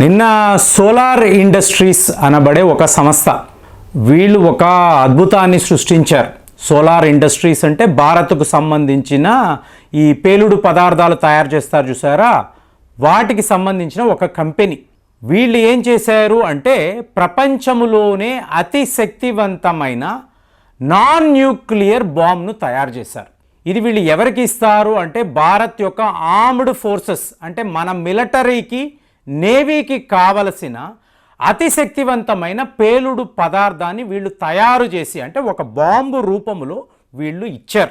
నిన్న solar industries అనబడే ఒక సంస్థ వీళ్ళు ఒక అద్భుతాన్ని సృష్టించారు. సోలార్ ఇండస్ట్రీస్ అంటే భారత్కు సంబంధించిన ఈ పేలుడు పదార్థాలు తయారు చేస్తారు చూసారా? వాటికి సంబంధించిన ఒక కంపెనీ. వీళ్ళు ఏం చేశారు అంటే ప్రపంచంలోనే అతి శక్తివంతమైన నాన్ న్యూక్లియర్ బాంబ్ను తయారు చేశారు. ఇది వీళ్ళు ఎవరికి ఇస్తారు అంటే భారత్ యొక్క ఆర్మ్డ్ ఫోర్సెస్ అంటే మన మిలిటరీకి నేవీకి కావలసిన అతి శక్తివంతమైన పేలుడు పదార్థాన్ని వీళ్ళు తయారు చేసి అంటే ఒక బాంబు రూపంలో వీళ్ళు ఇచ్చారు.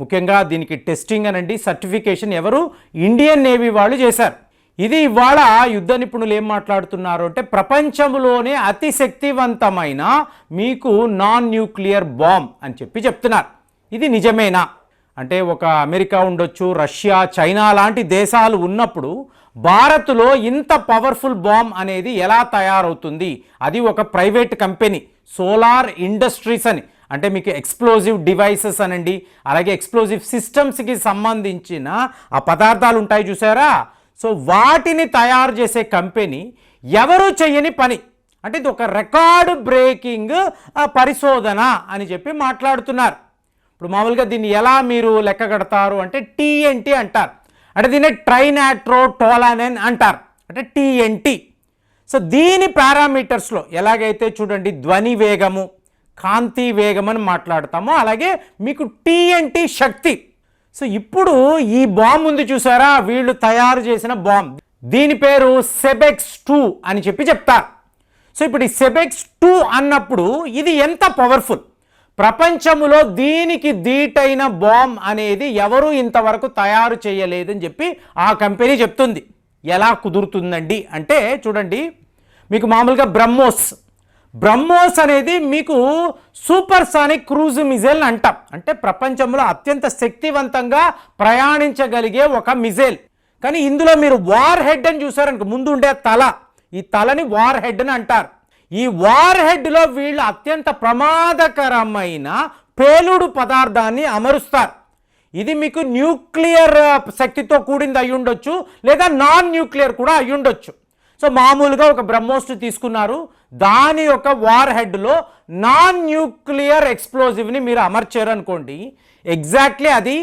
ముఖ్యంగా దీనికి టెస్టింగ్ అనండి సర్టిఫికేషన్ ఎవరు? ఇండియన్ నేవీ వాళ్ళు చేశారు. ఇది ఇవాళ యుద్ధ నిపుణులు ఏం మాట్లాడుతున్నారు అంటే ప్రపంచంలోనే అతి శక్తివంతమైన మీకు నాన్ న్యూక్లియర్ బాంబ్ అని చెప్పి చెప్తున్నారు. ఇది నిజమేనా? అంటే ఒక అమెరికా ఉండొచ్చు రష్యా చైనా లాంటి దేశాలు ఉన్నప్పుడు భారత్లో ఇంత పవర్ఫుల్ బాంబ్ అనేది ఎలా తయారవుతుంది? అది ఒక ప్రైవేట్ కంపెనీ సోలార్ ఇండస్ట్రీస్ అని. అంటే మీకు ఎక్స్ప్లోజివ్ డివైసెస్ అనండి అలాగే ఎక్స్ప్లోజివ్ సిస్టమ్స్కి సంబంధించిన ఆ పదార్థాలు ఉంటాయి చూసారా? సో వాటిని తయారు చేసే కంపెనీ ఎవరు చేయని పని. అంటే ఇది ఒక రికార్డు బ్రేకింగ్ పరిశోధన అని చెప్పి మాట్లాడుతున్నారు. ఇప్పుడు మామూలుగా దీన్ని ఎలా మీరు లెక్క కడతారు అంటే టీఎన్టీ అంటారు. అంటే దీన్ని ట్రైనాట్రో టోలానెన్ అంటారు. అంటే టీఎన్టీ సో దీని పారామీటర్స్లో ఎలాగైతే చూడండి ధ్వని వేగము కాంతి వేగం అని మాట్లాడతామో అలాగే మీకు టీఎన్టీ శక్తి. సో ఇప్పుడు ఈ బాంబు ఉంది చూసారా? వీళ్ళు తయారు చేసిన బాంబ్. దీని పేరు సెబెక్స్ టూ అని చెప్పి చెప్తారు. సో ఇప్పుడు ఈ సెబెక్స్ టూ అన్నప్పుడు ఇది ఎంత పవర్ఫుల్? ప్రపంచములో దీనికి దీటైన బాంబ్ అనేది ఎవరు ఇంతవరకు తయారు చేయలేదని చెప్పి ఆ కంపెనీ చెప్తుంది. ఎలా కుదురుతుందండి? అంటే చూడండి మీకు మామూలుగా బ్రహ్మోస్. బ్రహ్మోస్ అనేది మీకు సూపర్ సానిక్ క్రూజ్ మిజైల్ అంటాం. అంటే ప్రపంచంలో అత్యంత శక్తివంతంగా ప్రయాణించగలిగే ఒక మిజైల్. కానీ ఇందులో మీరు వార్ హెడ్ అని చూసారనుకో ముందు ఉండే తల. ఈ తలని వార్ హెడ్ అని అంటారు. ఈ వార్ హెడ్లో వీళ్ళు అత్యంత ప్రమాదకరమైన పేలుడు పదార్థాన్ని అమరుస్తారు. ఇది మీకు న్యూక్లియర్ శక్తితో కూడింది అయి ఉండొచ్చు లేదా నాన్ న్యూక్లియర్ కూడా అయి ఉండొచ్చు. సో మామూలుగా ఒక బ్రహ్మోస్ తీసుకున్నారు. దాని యొక్క వార్ హెడ్లో నాన్ న్యూక్లియర్ ఎక్స్ప్లోజివ్ని మీరు అమర్చారు అనుకోండి ఎగ్జాక్ట్లీ అది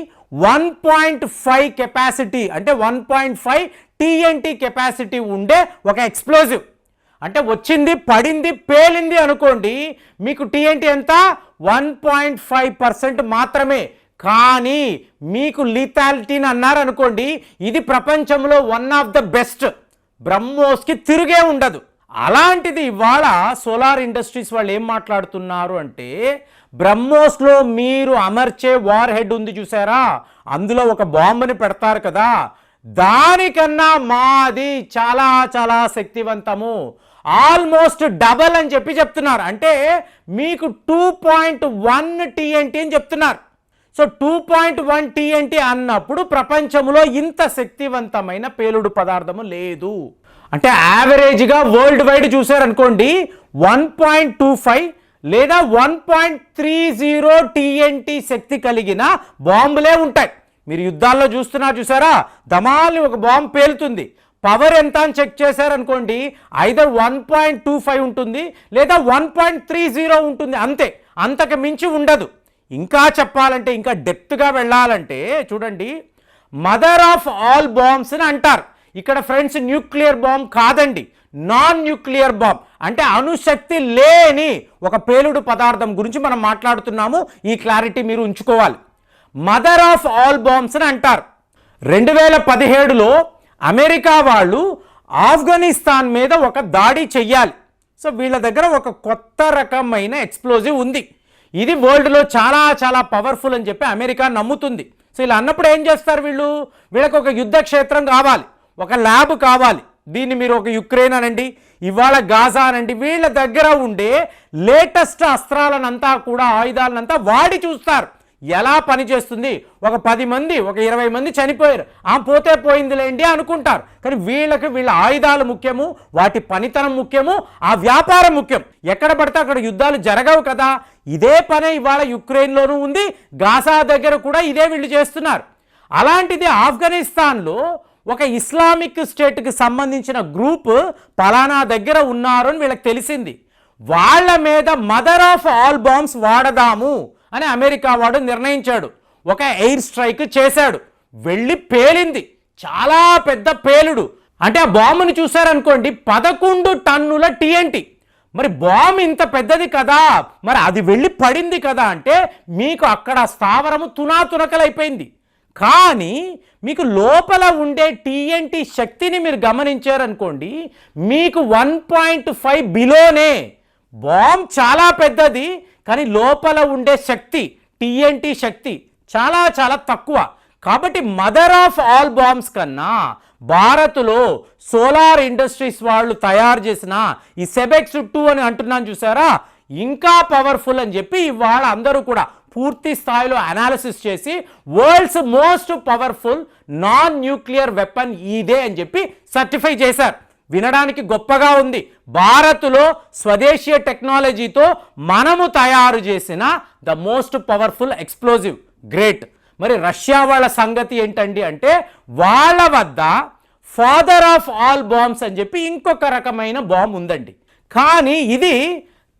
వన్ పాయింట్ ఫైవ్ కెపాసిటీ అంటే one point five TNT capacity ఉండే ఒక ఎక్స్ప్లోజివ్ అంటే వచ్చింది పడింది పేలింది అనుకోండి మీకు టీఎన్టీ ఎంత? వన్ పాయింట్ ఫైవ్ పర్సెంట్ మాత్రమే. కానీ మీకు లిథాలిటీని అన్నారు అనుకోండి ఇది ప్రపంచంలో వన్ ఆఫ్ ద బెస్ట్. బ్రహ్మోస్కి తిరిగే ఉండదు. అలాంటిది ఇవాళ సోలార్ ఇండస్ట్రీస్ వాళ్ళు ఏం మాట్లాడుతున్నారు అంటే బ్రహ్మోస్లో మీరు అమర్చే వార్ హెడ్ ఉంది చూసారా? అందులో ఒక బాంబుని పెడతారు కదా. దానికన్నా మాది చాలా చాలా శక్తివంతము. ఆల్మోస్ట్ డబల్ అని చెప్పి చెప్తున్నారు. అంటే మీకు టూ పాయింట్ వన్ టీఎన్టీ అని చెప్తున్నారు. So two point one TNT అన్నప్పుడు ప్రపంచంలో ఇంత శక్తివంతమైన పేలుడు పదార్థము లేదు. అంటే యావరేజ్గా వరల్డ్ వైడ్ చూసారనుకోండి వన్ పాయింట్ టూ ఫైవ్ లేదా one point three zero TNT శక్తి కలిగిన బాంబులే ఉంటాయి. మీరు యుద్ధాల్లో చూస్తున్నా చూసారా? ధమాలి ఒక బాంబు పేలుతుంది. పవర్ ఎంత అని చెక్ చేశారనుకోండి either one point two five ఉంటుంది లేదా వన్ పాయింట్ త్రీ జీరో ఉంటుంది. అంతే. అంతకు మించి ఉండదు. ఇంకా చెప్పాలంటే ఇంకా డెప్త్గా వెళ్ళాలంటే చూడండి మదర్ ఆఫ్ ఆల్ బాంబ్స్ అని అంటారు. ఇక్కడ ఫ్రెండ్స్ న్యూక్లియర్ బాంబ్ కాదండి. నాన్ న్యూక్లియర్ బాంబ్ అంటే అణుశక్తి లేని ఒక పేలుడు పదార్థం గురించి మనం మాట్లాడుతున్నాము. ఈ క్లారిటీ మీరు ఉంచుకోవాలి. మదర్ ఆఫ్ ఆల్ బాంబ్స్ అని అంటారు. రెండు వేల పదిహేడులో అమెరికా వాళ్ళు ఆఫ్ఘనిస్తాన్ మీద ఒక దాడి చెయ్యాలి. సో వీళ్ళ దగ్గర ఒక కొత్త రకమైన ఎక్స్ప్లోజివ్ ఉంది. ఇది వరల్డ్లో చాలా చాలా పవర్ఫుల్ అని చెప్పి అమెరికా నమ్ముతుంది. సో ఇలా అన్నప్పుడు ఏం చేస్తారు వీళ్ళు? వీళ్ళకి ఒక యుద్ధ క్షేత్రం కావాలి. ఒక ల్యాబ్ కావాలి. దీన్ని మీరు ఒక యుక్రెయిన్ అనండి ఇవాళ గాజా అనండి వీళ్ళ దగ్గర ఉండే లేటెస్ట్ అస్త్రాలనంతా కూడా ఆయుధాలనంతా వాడి చూస్తారు. ఎలా పనిచేస్తుంది ఒక పది మంది ఒక ఇరవై మంది చనిపోయారు. ఆ పోతే పోయిందిలేండి అనుకుంటారు. కానీ వీళ్ళకి వీళ్ళ ఆయుధాలు ముఖ్యము వాటి పనితనం ముఖ్యము ఆ వ్యాపారం ముఖ్యం. ఎక్కడ పడితే అక్కడ యుద్ధాలు జరగవు కదా. ఇదే పనే ఇవాళ యుక్రెయిన్లోనూ ఉంది. గాజా దగ్గర కూడా ఇదే వీళ్ళు చేస్తున్నారు. అలాంటిది ఆఫ్ఘనిస్తాన్లో ఒక ఇస్లామిక్ స్టేట్కి సంబంధించిన గ్రూప్ పలానా దగ్గర ఉన్నారు అని వీళ్ళకి తెలిసింది. వాళ్ళ మీద మదర్ ఆఫ్ ఆల్ బాంబ్స్ వాడదాము. అని అమెరికా వాడు నిర్ణయించాడు. ఒక ఎయిర్ స్ట్రైక్ చేశాడు. వెళ్ళి పేలింది. చాలా పెద్ద పేలుడు. అంటే ఆ బాంబుని చూశారనుకోండి పదకొండు టన్నుల టీఎన్టీ మరి బాంబు ఇంత పెద్దది కదా? మరి అది వెళ్ళి పడింది కదా అంటే మీకు అక్కడ స్థావరము తునాతునకలైపోయింది. కానీ మీకు లోపల ఉండే టీఎన్టీ శక్తిని మీరు గమనించారనుకోండి మీకు వన్ పాయింట్ ఫైవ్ బిలోనే. బాంబ్ చాలా పెద్దది. కానీ లోపల ఉండే శక్తి టీఎన్టీ శక్తి చాలా చాలా తక్కువ. కాబట్టి మదర్ ఆఫ్ ఆల్ బాంబ్స్ కన్నా భారత్లో సోలార్ ఇండస్ట్రీస్ వాళ్ళు తయారు చేసిన ఈ సెబెక్స్ టూ అని అంటున్నాను చూసారా? ఇంకా పవర్ఫుల్ అని చెప్పి ఇవాళ అందరూ కూడా పూర్తి స్థాయిలో అనాలిసిస్ చేసి world's most powerful non nuclear weapon ఇదే అని చెప్పి సర్టిఫై చేశారు. వినడానికి గొప్పగా ఉంది. భారత్లో స్వదేశీయ టెక్నాలజీతో మనము తయారు చేసిన the most powerful explosive. Great. మరి రష్యా వాళ్ళ సంగతి ఏంటండి అంటే వాళ్ళ వద్ద ఫాదర్ ఆఫ్ ఆల్ బాంబ్స్ అని చెప్పి ఇంకొక రకమైన బాంబ్ ఉందండి. కానీ ఇది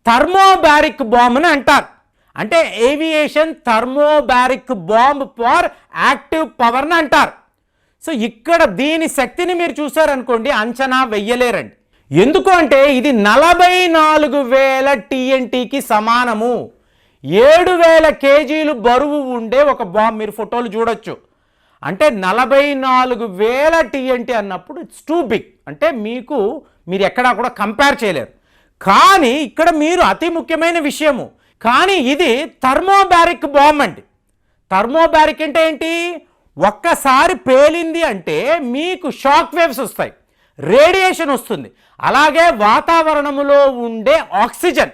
థర్మోబారిక్ బాంబ్ అని అంటారు. అంటే aviation thermobaric bomb far active పవర్ని అంటారు. సో ఇక్కడ దీని శక్తిని మీరు చూసారనుకోండి అంచనా వెయ్యలేరండి. ఎందుకు అంటే ఇది నలభై నాలుగు వేల టీఎన్టీకి సమానము. ఏడు వేల కేజీలు బరువు ఉండే ఒక బాంబు మీరు ఫోటోలు చూడొచ్చు. అంటే నలభై నాలుగు వేల టీఎన్టీ అన్నప్పుడు ఇట్స్ టూ బిగ్ అంటే మీకు మీరు ఎక్కడా కూడా కంపేర్ చేయలేరు. కానీ ఇక్కడ మీరు అతి ముఖ్యమైన విషయము. కానీ ఇది థర్మోబారిక్ బాంబ్ అండి. థర్మోబారిక్ అంటే ఏంటి? ఒక్కసారి పేలింది అంటే మీకు షాక్ వేవ్స్ వస్తాయి. రేడియేషన్ వస్తుంది. అలాగే వాతావరణంలో ఉండే ఆక్సిజన్.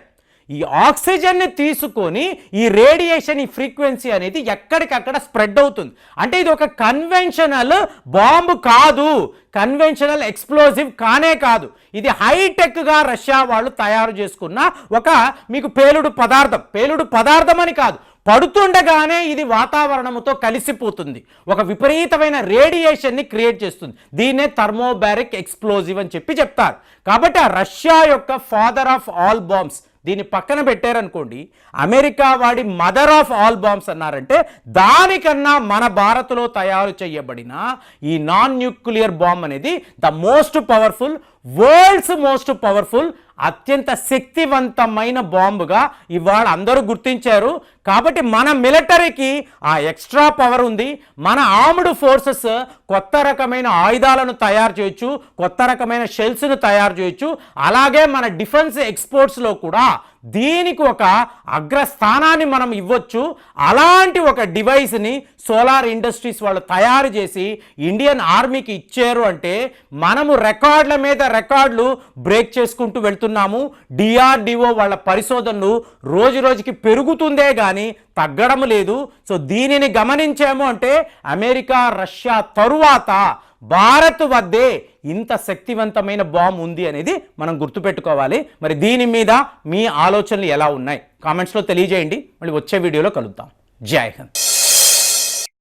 ఈ ఆక్సిజన్ని తీసుకొని ఈ రేడియేషన్ ఈ ఫ్రీక్వెన్సీ అనేది ఎక్కడికక్కడ స్ప్రెడ్ అవుతుంది. అంటే ఇది ఒక కన్వెన్షనల్ బాంబు కాదు. కన్వెన్షనల్ ఎక్స్ప్లోజివ్ కానే కాదు. ఇది హైటెక్గా రష్యా వాళ్ళు తయారు చేసుకున్న ఒక మీకు పేలుడు పదార్థం. పేలుడు పదార్థం అని కాదు. పడుతుండగానే ఇది వాతావరణముతో కలిసిపోతుంది. ఒక విపరీతమైన రేడియేషన్ని క్రియేట్ చేస్తుంది. దీన్నే థర్మోబారిక్ ఎక్స్ప్లోజివ్ అని చెప్పి చెప్తారు. కాబట్టి ఆ రష్యా యొక్క ఫాదర్ ఆఫ్ ఆల్ బాంబ్స్ దీన్ని పక్కన పెట్టారనుకోండి అమెరికా వాడి మదర్ ఆఫ్ ఆల్ బాంబ్స్ అన్నారంటే దానికన్నా మన భారత్లో తయారు చేయబడిన ఈ నాన్ న్యూక్లియర్ బాంబ్ అనేది the most powerful world's most powerful అత్యంత శక్తివంతమైన బాంబుగా ఇవాళ అందరూ గుర్తించారు. కాబట్టి మన మిలిటరీకి ఆ ఎక్స్ట్రా పవర్ ఉంది. మన ఆర్మ్డ్ ఫోర్సెస్ కొత్త రకమైన ఆయుధాలను తయారు చేయొచ్చు కొత్త రకమైన షెల్స్ను తయారు చేయొచ్చు. అలాగే మన డిఫెన్స్ ఎక్స్పోర్ట్స్లో కూడా దీనికి ఒక అగ్రస్థానాన్ని మనం ఇవ్వచ్చు. అలాంటి ఒక డివైస్ని సోలార్ ఇండస్ట్రీస్ వాళ్ళు తయారు చేసి ఇండియన్ ఆర్మీకి ఇచ్చారు అంటే మనము రికార్డుల మీద రికార్డులు బ్రేక్ చేసుకుంటూ వెళ్తున్నాము. డిఆర్డిఓ వాళ్ళ పరిశోధనలు రోజు రోజుకి పెరుగుతుందే కానీ తగ్గడం లేదు. సో దీనిని గమనించాము అంటే అమెరికా రష్యా తరువాత భారత్ వద్దే ఇంత శక్తివంతమైన బాంబు ఉంది అనేది మనం గుర్తుపెట్టుకోవాలి. మరి దీని మీద మీ ఆలోచనలు ఎలా ఉన్నాయి? కామెంట్స్లో తెలియజేయండి. మళ్ళీ వచ్చే వీడియోలో కలుద్దాం. జై హింద్.